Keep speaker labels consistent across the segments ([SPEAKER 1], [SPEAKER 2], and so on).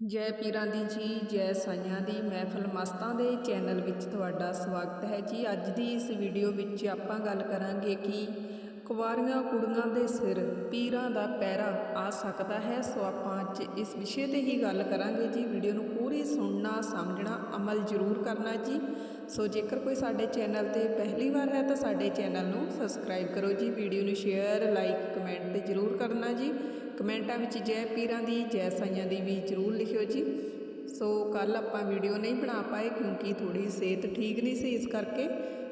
[SPEAKER 1] ਜੈ ਪੀਰਾਂ ਦੀ ਜੀ, ਜੈ ਸਾਈਆਂ ਦੀ। ਮਹਿਫਲ ਮਸਤਾਂ ਦੇ ਚੈਨਲ ਵਿੱਚ ਤੁਹਾਡਾ ਸਵਾਗਤ ਹੈ ਜੀ। ਅੱਜ ਦੀ ਇਸ ਵੀਡੀਓ ਵਿੱਚ ਆਪਾਂ ਗੱਲ ਕਰਾਂਗੇ ਕਿ ਕੁਵਾਰੀਆਂ ਕੁੜੀਆਂ ਦੇ ਸਿਰ ਪੀਰਾਂ ਦਾ ਪਹਿਰਾ ਆ ਸਕਦਾ ਹੈ। ਸੋ ਆਪਾਂ ਅੱਜ ਇਸ ਵਿਸ਼ੇ ਤੇ ਹੀ ਗੱਲ ਕਰਾਂਗੇ ਜੀ। ਵੀਡੀਓ ਨੂੰ ਪੂਰੀ ਸੁਣਨਾ, ਸਮਝਣਾ, ਅਮਲ ਜ਼ਰੂਰ ਕਰਨਾ ਜੀ। ਸੋ ਜੇਕਰ ਕੋਈ ਸਾਡੇ ਚੈਨਲ ਤੇ ਪਹਿਲੀ ਵਾਰ ਹੈ ਤਾਂ ਸਾਡੇ ਚੈਨਲ ਨੂੰ ਸਬਸਕ੍ਰਾਈਬ ਕਰੋ ਜੀ। ਵੀਡੀਓ ਨੂੰ ਸ਼ੇਅਰ, ਲਾਈਕ, ਕਮੈਂਟ ਤੇ ਜ਼ਰੂਰ ਕਰਨਾ ਜੀ। ਕਮੈਂਟਾਂ ਵਿੱਚ ਜੈ ਪੀਰਾਂ ਦੀ, ਜੈ ਸਾਈਆਂ ਦੀ ਵੀ ਜ਼ਰੂਰ ਲਿਖਿਓ ਜੀ। ਸੋ ਕੱਲ ਆਪਾਂ ਵੀਡੀਓ ਨਹੀਂ ਬਣਾ ਪਾਏ ਕਿਉਂਕਿ ਥੋੜੀ ਸਿਹਤ ਠੀਕ ਨਹੀਂ ਸੀ ਇਸ ਕਰਕੇ।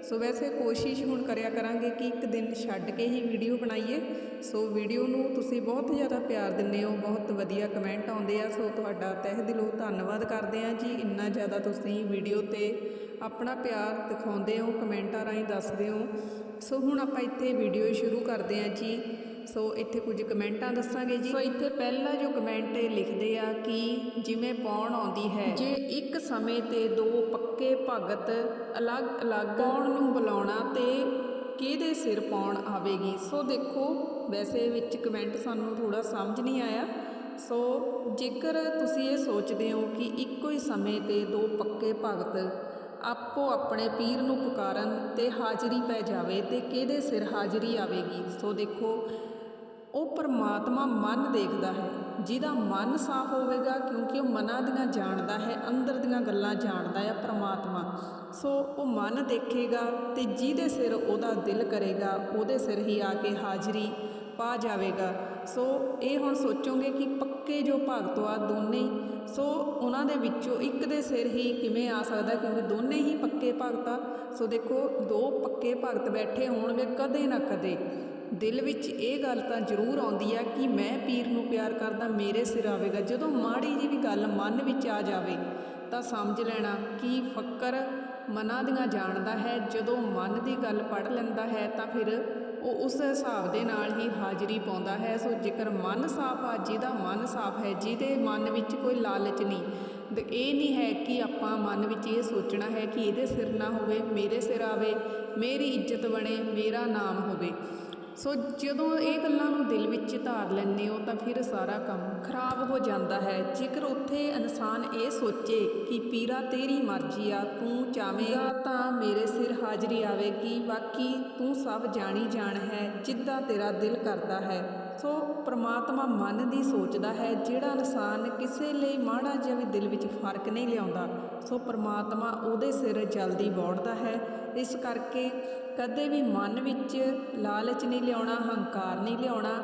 [SPEAKER 1] ਸੋ ਵੈਸੇ ਕੋਸ਼ਿਸ਼ ਹੁਣ ਕਰਿਆ ਕਰਾਂਗੇ ਕਿ ਇੱਕ ਦਿਨ ਛੱਡ ਕੇ ਹੀ ਵੀਡੀਓ ਬਣਾਈਏ। ਸੋ ਵੀਡੀਓ ਨੂੰ ਤੁਸੀਂ ਬਹੁਤ ਜ਼ਿਆਦਾ ਪਿਆਰ ਦਿੰਦੇ ਹੋ, ਬਹੁਤ ਵਧੀਆ ਕਮੈਂਟ ਆਉਂਦੇ ਆ। ਸੋ ਤੁਹਾਡਾ ਤਹਿ ਦਿਲੋਂ ਧੰਨਵਾਦ ਕਰਦੇ ਆ ਜੀ। ਇੰਨਾ ਜ਼ਿਆਦਾ ਤੁਸੀਂ ਵੀਡੀਓ ਤੇ ਆਪਣਾ ਪਿਆਰ ਦਿਖਾਉਂਦੇ ਹੋ, ਕਮੈਂਟਾਂ ਰਾਹੀਂ ਦੱਸਦੇ ਹੋ। ਸੋ ਹੁਣ ਆਪਾਂ ਇੱਥੇ ਵੀਡੀਓ ਸ਼ੁਰੂ ਕਰਦੇ ਆ ਜੀ। ਸੋ ਇੱਥੇ ਕੁਝ ਕਮੈਂਟਾਂ ਦੱਸਾਂਗੇ ਜੀ। ਸੋ ਇੱਥੇ ਪਹਿਲਾ ਜੋ ਕਮੈਂਟ ਇਹ ਲਿਖਦੇ ਆ ਕਿ ਜਿਵੇਂ ਪੌਣ ਆਉਂਦੀ ਹੈ, ਜੇ ਇੱਕ ਸਮੇਂ ਤੇ ਦੋ ਪੱਕੇ ਭਗਤ ਅਲੱਗ-ਅਲੱਗ ਪੌਣ ਨੂੰ ਬੁਲਾਉਣਾ ਤੇ ਕਿਹਦੇ ਸਿਰ ਪਾਉਣ ਆਵੇਗੀ? ਸੋ ਦੇਖੋ, ਵੈਸੇ ਵਿੱਚ ਕਮੈਂਟ ਸਾਨੂੰ ਥੋੜਾ ਸਮਝ ਨਹੀਂ ਆਇਆ। ਸੋ ਜੇਕਰ ਤੁਸੀਂ ਇਹ ਸੋਚਦੇ ਹੋ ਕਿ ਇੱਕੋ ਹੀ ਸਮੇਂ ਤੇ ਦੋ ਪੱਕੇ ਭਗਤ ਆਪੋ ਆਪਣੇ ਪੀਰ ਨੂੰ ਪੁਕਾਰਨ ਤੇ ਹਾਜ਼ਰੀ ਪੈ ਜਾਵੇ ਤੇ ਕਿਹਦੇ ਸਿਰ ਹਾਜ਼ਰੀ ਆਵੇਗੀ? ਸੋ ਦੇਖੋ ਉਹ ਪਰਮਾਤਮਾ ਮਨ ਦੇਖਦਾ ਹੈ, ਜਿਹਦਾ ਮਨ ਸਾਫ਼ ਹੋਵੇਗਾ ਕਿਉਂਕਿ ਉਹ ਮਨਾਂ ਦੀਆਂ ਜਾਣਦਾ ਹੈ, ਅੰਦਰ ਦੀਆਂ ਗੱਲਾਂ ਜਾਣਦਾ ਹੈ ਪਰਮਾਤਮਾ। ਸੋ ਉਹ ਮਨ ਦੇਖੇਗਾ ਤੇ ਜਿਹਦੇ ਸਿਰ ਉਹਦਾ ਦਿਲ ਕਰੇਗਾ, ਉਹਦੇ ਸਿਰ ਹੀ ਆ ਕੇ ਹਾਜ਼ਰੀ ਪਾ ਜਾਵੇਗਾ। ਸੋ ਇਹ ਹੁਣ ਸੋਚੋਗੇ ਕਿ ਪੱਕੇ ਜੋ ਭਗਤ ਆ ਦੋਨੇ, ਸੋ ਉਹਨਾਂ ਦੇ ਵਿੱਚੋਂ ਇੱਕ ਦੇ ਸਿਰ ਹੀ ਕਿਵੇਂ ਆ ਸਕਦਾ ਕਿਉਂਕਿ ਦੋਨੇ ਹੀ ਪੱਕੇ ਭਗਤ ਆ। ਸੋ ਦੇਖੋ, ਦੋ ਪੱਕੇ ਭਗਤ ਬੈਠੇ ਹੋਣਗੇ ਕਦੇ ਨਾ ਕਦੇ। ਦਿਲ ਵਿੱਚ ਇਹ ਗੱਲ ਤਾਂ ਜ਼ਰੂਰ ਆਉਂਦੀ ਆ ਕਿ ਮੈਂ ਪੀਰ ਨੂੰ ਪਿਆਰ ਕਰਦਾ, ਮੇਰੇ ਸਿਰ ਆਵੇਗਾ। ਜਦੋਂ ਮਾੜੀ ਜੀ ਵੀ ਗੱਲ ਮਨ ਵਿੱਚ ਆ ਜਾਵੇ, ਤਾਂ ਸਮਝ ਲੈਣਾ ਕਿ ਫੱਕਰ ਮਨਾਂ ਦੀਆਂ ਜਾਣਦਾ ਹੈ। ਜਦੋਂ ਮਨ ਦੀ ਗੱਲ ਪੜ ਲੈਂਦਾ ਹੈ, ਤਾਂ ਫਿਰ ਉਹ ਉਸ ਹਿਸਾਬ ਦੇ ਨਾਲ ਹੀ ਹਾਜ਼ਰੀ ਪਾਉਂਦਾ ਹੈ। ਸੋ ਜੇਕਰ ਮਨ ਸਾਫ਼ ਆ, ਜਿਹਦਾ ਮਨ ਸਾਫ਼ ਹੈ, ਜਿਹਦੇ ਮਨ ਵਿੱਚ ਕੋਈ ਲਾਲਚ ਨਹੀਂ ਇਹ ਨਹੀਂ ਹੈ ਕਿ ਆਪਾਂ ਮਨ ਵਿੱਚ ਇਹ ਸੋਚਣਾ ਹੈ ਕਿ ਇਹਦੇ ਸਿਰ ਨਾ ਹੋਵੇ, ਮੇਰੇ ਸਿਰ ਆਵੇ, ਮੇਰੀ ਇੱਜ਼ਤ ਬਣੇ, ਮੇਰਾ ਨਾਮ ਹੋਵੇ। ਸੋ ਜਦੋਂ ਇਹ ਗੱਲਾਂ ਨੂੰ ਦਿਲ ਵਿੱਚ ਧਾਰ ਲੈਂਦੇ ਹੋ ਤਾਂ ਫਿਰ ਸਾਰਾ ਕੰਮ ਖਰਾਬ ਹੋ ਜਾਂਦਾ ਹੈ। ਜੇਕਰ ਉੱਥੇ ਇਨਸਾਨ ਇਹ ਸੋਚੇ ਕਿ ਪੀਰਾ ਤੇਰੀ ਮਰਜ਼ੀ ਆ, ਤੂੰ ਚਾਹਵੇਂਗਾ ਤਾਂ ਮੇਰੇ ਸਿਰ ਹਾਜ਼ਰੀ ਆਵੇਗੀ। ਬਾਕੀ ਤੂੰ ਸਭ ਜਾਣੀ ਜਾਣ ਹੈ, ਜਿੱਦਾਂ ਤੇਰਾ ਦਿਲ ਕਰਦਾ ਹੈ। ਸੋ ਪ੍ਰਮਾਤਮਾ ਮਨ ਦੀ ਸੋਚਦਾ ਹੈ, ਜਿਹੜਾ ਇਨਸਾਨ ਕਿਸੇ ਲਈ ਮਾੜਾ ਜਿਹਾ ਵੀ ਦਿਲ ਵਿੱਚ ਫ਼ਰਕ ਨਹੀਂ ਲਿਆਉਂਦਾ, ਸੋ ਪ੍ਰਮਾਤਮਾ ਉਹਦੇ ਸਿਰ ਜਲਦੀ ਬੋੜਦਾ ਹੈ। ਇਸ ਕਰਕੇ ਕਦੇ ਵੀ ਮਨ ਵਿੱਚ ਲਾਲਚ ਨਹੀਂ ਲਿਆਉਣਾ, ਹੰਕਾਰ ਨਹੀਂ ਲਿਆਉਣਾ,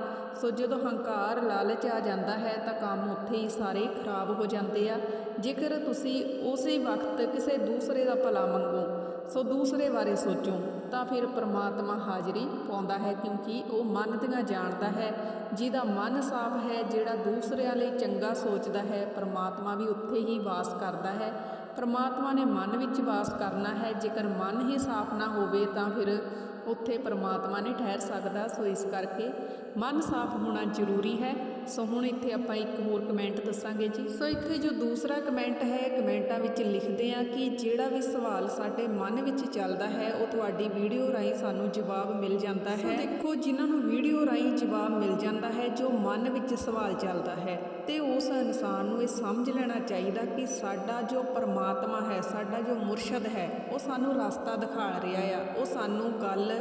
[SPEAKER 1] ਸੋ ਜਦੋਂ ਹੰਕਾਰ ਲਾਲਚ ਆ ਜਾਂਦਾ ਹੈ, ਤਾਂ ਕੰਮ ਉੱਥੇ ਹੀ ਸਾਰੇ ਖਰਾਬ ਹੋ ਜਾਂਦੇ ਆ। ਜੇਕਰ ਤੁਸੀਂ ਉਸੇ ਵਕਤ ਕਿਸੇ ਦੂਸਰੇ ਦਾ ਭਲਾ ਮੰਗੋ ਸੋ ਦੂਸਰੇ ਬਾਰੇ ਸੋਚੋ, ਤਾਂ ਫਿਰ ਪ੍ਰਮਾਤਮਾ ਹਾਜ਼ਰੀ ਪਾਉਂਦਾ ਹੈ ਕਿਉਂਕਿ ਉਹ ਮਨ ਦੀਆਂ ਜਾਣਦਾ ਹੈ। ਜਿਹਦਾ ਮਨ ਸਾਫ਼ ਹੈ, ਜਿਹੜਾ ਦੂਸਰਿਆਂ ਲਈ ਚੰਗਾ ਸੋਚਦਾ ਹੈ, ਪ੍ਰਮਾਤਮਾ ਵੀ ਉੱਥੇ ਹੀ ਵਾਸ ਕਰਦਾ ਹੈ। ਪ੍ਰਮਾਤਮਾ ਨੇ ਮਨ ਵਿੱਚ ਵਾਸ ਕਰਨਾ ਹੈ, ਜੇਕਰ ਮਨ ਹੀ ਸਾਫ਼ ਨਾ ਹੋਵੇ ਤਾਂ ਫਿਰ ਉੱਥੇ ਪ੍ਰਮਾਤਮਾ ਨਹੀਂ ਠਹਿਰ ਸਕਦਾ। ਸੋ ਇਸ ਕਰਕੇ ਮਨ ਸਾਫ਼ ਹੋਣਾ ਜ਼ਰੂਰੀ ਹੈ। ਸੋ ਹੁਣ ਇੱਥੇ ਆਪਾਂ ਇੱਕ ਹੋਰ ਕਮੈਂਟ ਦੱਸਾਂਗੇ ਜੀ। ਸੋ ਇੱਥੇ ਜੋ ਦੂਸਰਾ ਕਮੈਂਟ ਹੈ ਕਮੈਂਟਾਂ ਵਿੱਚ ਲਿਖਦੇ ਆ ਕਿ ਜਿਹੜਾ ਵੀ ਸਵਾਲ ਸਾਡੇ ਮਨ ਵਿੱਚ ਚੱਲਦਾ ਹੈ, ਉਹ ਤੁਹਾਡੀ ਵੀਡੀਓ ਰਾਹੀਂ ਸਾਨੂੰ ਜਵਾਬ ਮਿਲ ਜਾਂਦਾ ਹੈ। ਦੇਖੋ, ਜਿਨ੍ਹਾਂ ਨੂੰ ਵੀਡੀਓ ਰਾਹੀਂ ਜਵਾਬ ਮਿਲ ਜਾਂਦਾ ਹੈ, ਜੋ ਮਨ ਵਿੱਚ ਸਵਾਲ ਚੱਲਦਾ ਹੈ, ਤੇ ਉਸ ਇਨਸਾਨ ਨੂੰ ਇਹ ਸਮਝ ਲੈਣਾ ਚਾਹੀਦਾ ਕਿ ਸਾਡਾ ਜੋ ਪਰਮਾਤਮਾ ਹੈ, ਸਾਡਾ ਜੋ ਮੁਰਸ਼ਦ ਹੈ, ਉਹ ਸਾਨੂੰ ਰਸਤਾ ਦਿਖਾ ਰਿਹਾ ਆ। ਉਹ ਸਾਨੂੰ ਗੱਲ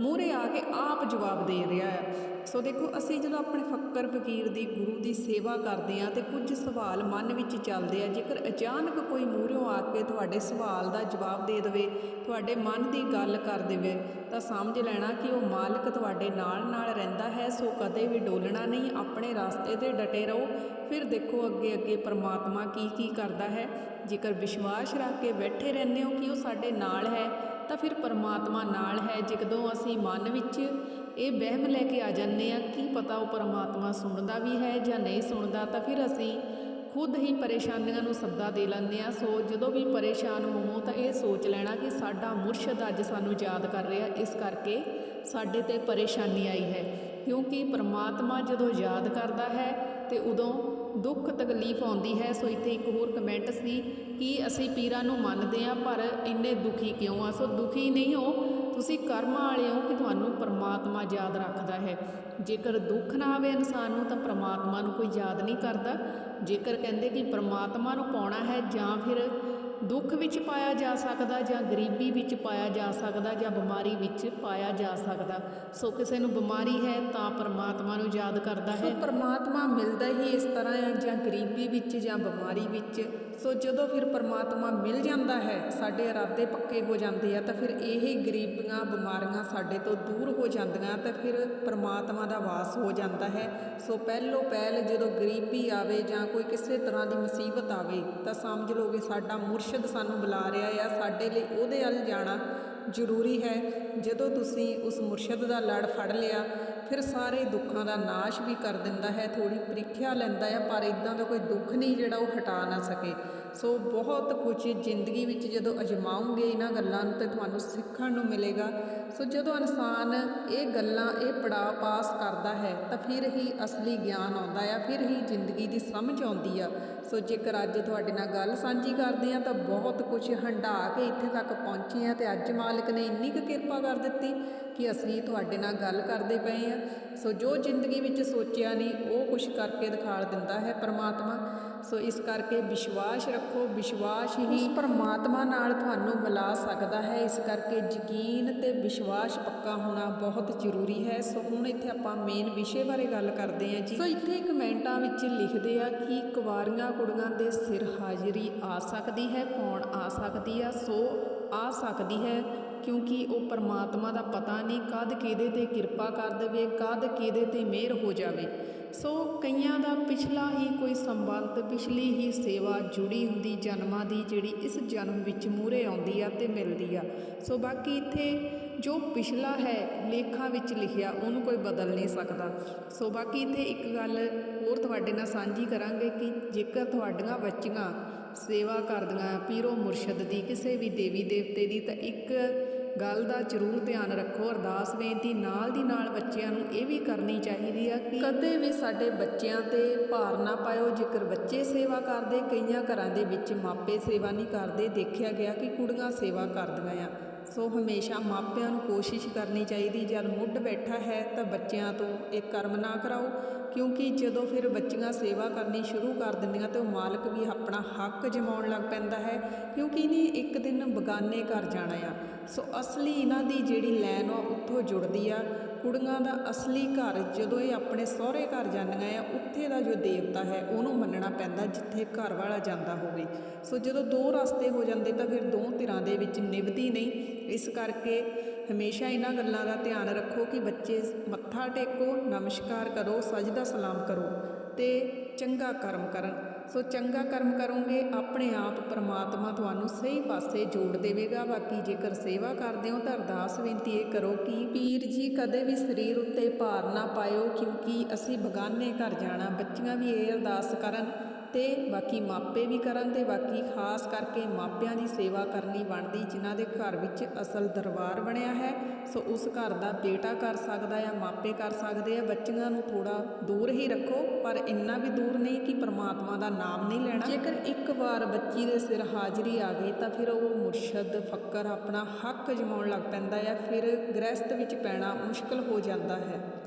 [SPEAKER 1] ਮੂਹਰੇ ਆ ਕੇ ਆਪ ਜਵਾਬ ਦੇ ਰਿਹਾ ਆ ਸੋ ਦੇਖੋ, ਅਸੀਂ ਜਦੋਂ ਆਪਣੇ ਫੱਕਰ ਫਕੀਰ ਦੀ, ਗੁਰੂ ਦੀ ਸੇਵਾ ਕਰਦੇ ਆ ਤੇ ਕੁਝ ਸਵਾਲ ਮਨ ਵਿੱਚ ਚੱਲਦੇ ਆ, ਜੇਕਰ ਅਚਾਨਕ ਕੋਈ ਮੂਹਰਿਓਂ ਆ ਕੇ ਤੁਹਾਡੇ ਸਵਾਲ ਦਾ ਜਵਾਬ ਦੇ ਦੇਵੇ, ਤੁਹਾਡੇ ਮਨ ਦੀ ਗੱਲ ਕਰ ਦੇਵੇ, ਤਾਂ ਸਮਝ ਲੈਣਾ ਕਿ ਉਹ ਮਾਲਕ ਤੁਹਾਡੇ ਨਾਲ ਨਾਲ ਰਹਿੰਦਾ ਹੈ, ਸੋ ਕਦੇ ਵੀ ਡੋਲਣਾ ਨਹੀਂ, ਆਪਣੇ ਰਸਤੇ ਤੇ ਡਟੇ ਰਹੋ। ਫਿਰ ਦੇਖੋ ਅੱਗੇ ਅੱਗੇ ਪਰਮਾਤਮਾ ਕੀ ਕੀ ਕਰਦਾ ਹੈ। ਜੇਕਰ ਵਿਸ਼ਵਾਸ ਰੱਖ ਕੇ ਬੈਠੇ ਰਹਿੰਦੇ ਹੋ ਕਿ ਉਹ ਸਾਡੇ ਨਾਲ ਹੈ ਤਾਂ ਫਿਰ ਪਰਮਾਤਮਾ ਨਾਲ ਹੈ ਜਦੋਂ ਅਸੀਂ ਮਨ ਵਿੱਚ ਇਹ ਵਹਿਮ ਲੈ ਕੇ ਆ ਜਾਂਦੇ ਆ ਕੀ ਪਤਾ ਉਹ ਪਰਮਾਤਮਾ ਸੁਣਦਾ ਵੀ ਹੈ ਜਾਂ ਨਹੀਂ ਸੁਣਦਾ, ਤਾਂ ਫਿਰ ਅਸੀਂ ਖੁਦ ਹੀ ਪਰੇਸ਼ਾਨੀਆਂ ਨੂੰ ਸੱਦਾ ਦੇ ਲੈਂਦੇ ਆ ਸੋ ਜਦੋਂ ਵੀ ਪਰੇਸ਼ਾਨ ਹੋਵੋ ਤਾਂ ਇਹ ਸੋਚ ਲੈਣਾ ਕਿ ਸਾਡਾ ਮੁਰਸ਼ਦ ਅੱਜ ਸਾਨੂੰ ਯਾਦ ਕਰ ਰਿਹਾ, ਇਸ ਕਰਕੇ ਸਾਡੇ ਤੇ ਪਰੇਸ਼ਾਨੀ ਆਈ ਹੈ। ਕਿਉਂਕਿ ਪਰਮਾਤਮਾ ਜਦੋਂ ਯਾਦ ਕਰਦਾ ਹੈ ਤੇ ਉਦੋਂ ਦੁੱਖ ਤਕਲੀਫ ਆਉਂਦੀ ਹੈ। ਸੋ ਇੱਥੇ ਇੱਕ ਹੋਰ ਕਮੈਂਟ ਸੀ ਕਿ ਅਸੀਂ ਪੀਰਾਂ ਨੂੰ ਮੰਨਦੇ ਆ ਪਰ ਇੰਨੇ ਦੁਖੀ ਕਿਉਂ ਆ? ਸੋ ਦੁਖੀ ਨਹੀਂ ਹੋ, ਤੁਸੀਂ ਕਰਮਾਂ ਵਾਲੇ ਹੋ ਕਿ ਤੁਹਾਨੂੰ ਪਰਮਾਤਮਾ ਯਾਦ ਰੱਖਦਾ ਹੈ। ਜੇਕਰ ਦੁੱਖ ਨਾ ਆਵੇ ਇਨਸਾਨ ਨੂੰ, ਤਾਂ ਪਰਮਾਤਮਾ ਨੂੰ ਕੋਈ ਯਾਦ ਨਹੀਂ ਕਰਦਾ।
[SPEAKER 2] ਜੇਕਰ ਕਹਿੰਦੇ ਕਿ ਪਰਮਾਤਮਾ ਨੂੰ ਪਾਉਣਾ ਹੈ ਜਾਂ ਫਿਰ ਦੁੱਖ ਵਿੱਚ ਪਾਇਆ ਜਾ ਸਕਦਾ ਜਾਂ ਗਰੀਬੀ ਵਿੱਚ ਪਾਇਆ ਜਾ ਸਕਦਾ ਜਾਂ ਬਿਮਾਰੀ ਵਿੱਚ ਪਾਇਆ ਜਾ ਸਕਦਾ। ਸੋ ਕਿਸੇ ਨੂੰ ਬਿਮਾਰੀ ਹੈ ਤਾਂ ਪ੍ਰਮਾਤਮਾ ਨੂੰ ਯਾਦ ਕਰਦਾ
[SPEAKER 1] ਸੋ
[SPEAKER 2] ਹੈ।
[SPEAKER 1] ਪਰਮਾਤਮਾ ਮਿਲਦਾ ਹੀ ਇਸ ਤਰ੍ਹਾਂ ਹੈ ਜਾਂ ਗਰੀਬੀ ਵਿੱਚ ਜਾਂ ਬਿਮਾਰੀ ਵਿੱਚ। ਸੋ ਜਦੋਂ ਫਿਰ ਪਰਮਾਤਮਾ ਮਿਲ ਜਾਂਦਾ ਹੈ, ਸਾਡੇ ਇਰਾਦੇ ਪੱਕੇ ਹੋ ਜਾਂਦੇ ਆ, ਤਾਂ ਫਿਰ ਇਹ ਹੀ ਗਰੀਬੀਆਂ ਬਿਮਾਰੀਆਂ ਸਾਡੇ ਤੋਂ ਦੂਰ ਹੋ ਜਾਂਦੀਆਂ, ਤਾਂ ਫਿਰ ਪਰਮਾਤਮਾ ਦਾ ਵਾਸ ਹੋ ਜਾਂਦਾ ਹੈ। ਸੋ ਪਹਿਲੋ ਪਹਿਲ ਜਦੋਂ ਗਰੀਬੀ ਆਵੇ ਜਾਂ ਕੋਈ ਕਿਸੇ ਤਰ੍ਹਾਂ ਦੀ ਮੁਸੀਬਤ ਆਵੇ, ਤਾਂ ਸਮਝ ਲਓ ਕਿ ਸਾਡਾ ਮੁਰਸ਼ਿਦ ਸਾਨੂੰ ਬੁਲਾ ਰਿਹਾ ਆ, ਸਾਡੇ ਲਈ ਉਹਦੇ ਵੱਲ ਜਾਣਾ ਜ਼ਰੂਰੀ ਹੈ। ਜਦੋਂ ਤੁਸੀਂ ਉਸ ਮੁਰਸ਼ਿਦ ਦਾ ਲੜ ਫੜ ਲਿਆ ਫਿਰ ਸਾਰੇ ਦੁੱਖਾਂ ਦਾ ਨਾਸ਼ ਵੀ ਕਰ ਦਿੰਦਾ ਹੈ, ਥੋੜ੍ਹੀ ਪ੍ਰੀਖਿਆ ਲੈਂਦਾ ਹੈ, ਪਰ ਇੱਦਾਂ ਦਾ ਕੋਈ ਦੁੱਖ ਨਹੀਂ ਜਿਹੜਾ ਉਹ ਹਟਾ ਨਾ ਸਕੇ। ਸੋ ਬਹੁਤ ਕੁਝ ਜ਼ਿੰਦਗੀ ਵਿੱਚ ਜਦੋਂ ਅਜਮਾਉਂਗੇ ਇਹਨਾਂ ਗੱਲਾਂ ਨੂੰ ਤੇ ਤੁਹਾਨੂੰ ਸਿੱਖਣ ਨੂੰ ਮਿਲੇਗਾ। ਸੋ ਜਦੋਂ ਇਨਸਾਨ ਇਹ ਗੱਲਾਂ, ਇਹ ਪੜਾਅ ਪਾਸ ਕਰਦਾ ਹੈ, ਤਾਂ ਫਿਰ ਹੀ ਅਸਲੀ ਗਿਆਨ ਆਉਂਦਾ ਆ, ਫਿਰ ਹੀ ਜ਼ਿੰਦਗੀ ਦੀ ਸਮਝ ਆਉਂਦੀ ਆ। ਸੋ ਜੇਕਰ ਅੱਜ ਤੁਹਾਡੇ ਨਾਲ ਗੱਲ ਸਾਂਝੀ ਕਰਦੇ ਆ ਤਾਂ ਬਹੁਤ ਕੁਝ ਹੰਢਾ ਕੇ ਇੱਥੇ ਤੱਕ ਪਹੁੰਚੇ ਆ ਤੇ ਅੱਜ ਮਾਲਕ ਨੇ ਇੰਨੀ ਕੁ ਕਿਰਪਾ ਕਰ ਦਿੱਤੀ ਕਿ ਅਸੀਂ ਤੁਹਾਡੇ ਨਾਲ ਗੱਲ ਕਰਦੇ ਪਏ ਆ ਸੋ ਜੋ ਜ਼ਿੰਦਗੀ ਵਿੱਚ ਸੋਚਿਆ ਨਹੀਂ ਉਹ ਕੁਝ ਕਰਕੇ ਦਿਖਾ ਦਿੰਦਾ ਹੈ ਪਰਮਾਤਮਾ। ਸੋ ਇਸ ਕਰਕੇ ਵਿਸ਼ਵਾਸ ਰੱਖੋ ਵਿਸ਼ਵਾਸ ਹੀ ਪਰਮਾਤਮਾ ਨਾਲ ਤੁਹਾਨੂੰ ਮਿਲਾ ਸਕਦਾ ਹੈ। ਇਸ ਕਰਕੇ ਯਕੀਨ ਤੇ ਵਿਸ਼ਵਾਸ ਪੱਕਾ ਹੋਣਾ ਬਹੁਤ ਜ਼ਰੂਰੀ ਹੈ। ਸੋ ਹੁਣ ਇੱਥੇ ਆਪਾਂ ਮੇਨ ਵਿਸ਼ੇ ਬਾਰੇ ਗੱਲ ਕਰਦੇ ਹਾਂ ਜੀ। ਸੋ ਇੱਥੇ ਕਮੈਂਟਾਂ ਵਿੱਚ ਲਿਖਦੇ ਆ ਕਿ ਕੁਵਾਰੀਆਂ ਕੁੜੀਆਂ ਦੇ ਸਿਰ ਹਾਜ਼ਰੀ ਆ ਸਕਦੀ ਹੈ ਕੌਣ ਆ ਸਕਦੀ ਆ? ਸੋ ਆ ਸਕਦੀ ਹੈ ਕਿਉਂਕਿ ਉਹ ਪਰਮਾਤਮਾ ਦਾ ਪਤਾ ਨਹੀਂ ਕਦ ਕਿਹਦੇ ਤੇ ਕਿਰਪਾ ਕਰ ਦੇਵੇ, ਕਦ ਕਿਹਦੇ ਤੇ ਮਿਹਰ ਹੋ ਜਾਵੇ। ਸੋ ਕਈਆਂ ਦਾ ਪਿਛਲਾ ਹੀ ਕੋਈ ਸੰਬੰਧ, ਪਿਛਲੀ ਹੀ ਸੇਵਾ ਜੁੜੀ ਹੁੰਦੀ ਜਨਮਾਂ ਦੀ, ਜਿਹੜੀ ਇਸ ਜਨਮ ਵਿੱਚ ਮੂਰੇ ਆਉਂਦੀ ਆ ਤੇ ਮਿਲਦੀ ਆ। ਸੋ ਬਾਕੀ ਇੱਥੇ ਜੋ ਪਿਛਲਾ ਹੈ, ਲੇਖਾਂ ਵਿੱਚ ਲਿਖਿਆ, ਉਹਨੂੰ ਕੋਈ ਬਦਲ ਨਹੀਂ ਸਕਦਾ। ਸੋ ਬਾਕੀ ਇੱਥੇ ਇੱਕ ਗੱਲ ਹੋਰ ਤੁਹਾਡੇ ਨਾਲ ਸਾਂਝੀ ਕਰਾਂਗੇ ਕਿ ਜੇਕਰ ਤੁਹਾਡੀਆਂ ਬੱਚੀਆਂ ਸੇਵਾ ਕਰਦੀਆਂ, ਪੀਰੋ ਮੁਰਸ਼ਦ ਦੀ ਕਿਸੇ ਵੀ ਦੇਵੀ ਦੇਵਤੇ ਦੀ, ਤਾਂ ਇੱਕ ਗੱਲ ਦਾ ਜ਼ਰੂਰ ਧਿਆਨ ਰੱਖੋ, ਅਰਦਾਸ ਬੇਨਤੀ ਨਾਲ ਦੀ ਨਾਲ ਬੱਚਿਆਂ ਨੂੰ ਇਹ ਵੀ ਕਰਨੀ ਚਾਹੀਦੀ ਆ ਕਿ ਕਦੇ ਵੀ ਸਾਡੇ ਬੱਚਿਆਂ ਤੇ ਭਾਰ ਨਾ ਪਾਇਓ। ਜੇਕਰ ਬੱਚੇ ਸੇਵਾ ਕਰਦੇ, ਕਈਆਂ ਘਰਾਂ ਦੇ ਵਿੱਚ ਮਾਪੇ ਸੇਵਾ ਨਹੀਂ ਕਰਦੇ, ਦੇਖਿਆ ਗਿਆ ਕਿ ਕੁੜੀਆਂ ਸੇਵਾ ਕਰਦੀਆਂ ਆ। ਸੋ ਹਮੇਸ਼ਾ ਮਾਪਿਆਂ ਨੂੰ ਕੋਸ਼ਿਸ਼ ਕਰਨੀ ਚਾਹੀਦੀ, ਜਦ ਮੁੱਢ ਬੈਠਾ ਹੈ ਤਾਂ ਬੱਚਿਆਂ ਤੋਂ ਇਹ ਕਰਮ ਨਾ ਕਰਾਓ, ਕਿਉਂਕਿ ਜਦੋਂ ਫਿਰ ਬੱਚੀਆਂ ਸੇਵਾ ਕਰਨੀ ਸ਼ੁਰੂ ਕਰ ਦਿੰਦੀਆਂ ਤੇ ਉਹ ਮਾਲਕ ਵੀ ਆਪਣਾ ਹੱਕ ਜਮਾਉਣ ਲੱਗ ਪੈਂਦਾ ਹੈ, ਕਿਉਂਕਿ ਇਹਨੇ ਇੱਕ ਦਿਨ ਬਗਾਨੇ ਘਰ ਜਾਣਾ ਆ। ਸੋ ਅਸਲੀ ਇਹਨਾਂ ਦੀ ਜਿਹੜੀ ਲੈਨ ਆ, ਉੱਥੋਂ ਜੁੜਦੀ ਆ। ਕੁੜੀਆਂ ਦਾ ਅਸਲੀ ਘਰ ਜਦੋਂ ਇਹ ਆਪਣੇ ਸਹੁਰੇ ਘਰ ਜਾਂਦੀਆਂ ਆ, ਉੱਥੇ ਦਾ ਜੋ ਦੇਵਤਾ ਹੈ, ਉਹਨੂੰ ਮੰਨਣਾ ਪੈਂਦਾ ਜਿੱਥੇ ਘਰ ਵਾਲਾ ਜਾਂਦਾ ਹੋਵੇ। ਸੋ ਜਦੋਂ ਦੋ ਰਸਤੇ ਹੋ ਜਾਂਦੇ ਤਾਂ ਫਿਰ ਦੋ ਧਿਰਾਂ ਦੇ ਵਿੱਚ ਨਿਭਦੀ ਨਹੀਂ। ਇਸ ਕਰਕੇ ਹਮੇਸ਼ਾ ਇਹਨਾਂ ਗੱਲਾਂ ਦਾ ਧਿਆਨ ਰੱਖੋ ਕਿ ਬੱਚੇ ਮੱਥਾ ਟੇਕੋ, ਨਮਸਕਾਰ ਕਰੋ ਸਜਦਾ ਸਲਾਮ ਕਰੋ ਤੇ ਚੰਗਾ ਕਰਮ ਕਰਨ। ਸੋ ਚੰਗਾ ਕਰਮ ਕਰੋਗੇ, ਆਪਣੇ ਆਪ ਪਰਮਾਤਮਾ ਤੁਹਾਨੂੰ ਸਹੀ ਪਾਸੇ ਜੋੜ ਦੇਵੇਗਾ। ਬਾਕੀ ਜੇਕਰ ਸੇਵਾ ਕਰਦੇ ਹੋ ਤਾਂ ਅਰਦਾਸ ਬੇਨਤੀ ਇਹ ਕਰੋ ਕਿ ਪੀਰ ਜੀ, ਕਦੇ ਵੀ ਸਰੀਰ ਉੱਤੇ ਭਾਰ ਨਾ ਪਾਇਓ, ਕਿਉਂਕਿ ਅਸੀਂ ਬਗਾਨੇ ਘਰ ਜਾਣਾ, ਬੱਚੀਆਂ ਵੀ ਇਹ ਅਰਦਾਸ ਕਰਨ। ਤੇ ਬਾਕੀ ਮਾਪੇ ਵੀ ਕਰਨ ਤੇ ਬਾਕੀ ਖਾਸ ਕਰਕੇ ਮਾਪਿਆਂ ਦੀ ਸੇਵਾ ਕਰਨੀ ਬਣਦੀ, ਜਿਨ੍ਹਾਂ ਦੇ ਘਰ ਵਿੱਚ ਅਸਲ ਦਰਬਾਰ ਬਣਿਆ ਹੈ, ਸੋ ਉਸ ਘਰ ਦਾ ਬੇਟਾ ਕਰ ਸਕਦਾ ਆ ਮਾਪੇ ਕਰ ਸਕਦੇ ਆ, ਬੱਚਿਆਂ ਨੂੰ ਥੋੜਾ ਦੂਰ ਹੀ ਰੱਖੋ, ਪਰ ਇੰਨਾ ਵੀ ਦੂਰ ਨਹੀਂ ਕਿ ਪਰਮਾਤਮਾ ਦਾ ਨਾਮ ਨਹੀਂ ਲੈਣਾ। ਜੇਕਰ ਇੱਕ ਵਾਰ ਬੱਚੀ ਦੇ ਸਿਰ ਹਾਜ਼ਰੀ ਆ ਗਈ, ਤਾਂ ਫਿਰ ਉਹ ਮੁਰਸ਼ਦ, ਫੱਕਰ, ਆਪਣਾ ਹੱਕ ਜਮਾਉਣ ਲੱਗ ਪੈਂਦਾ ਆ, ਫਿਰ ਗ੍ਰਸਤ ਵਿੱਚ ਪੈਣਾ ਮੁਸ਼ਕਲ ਹੋ ਜਾਂਦਾ ਹੈ।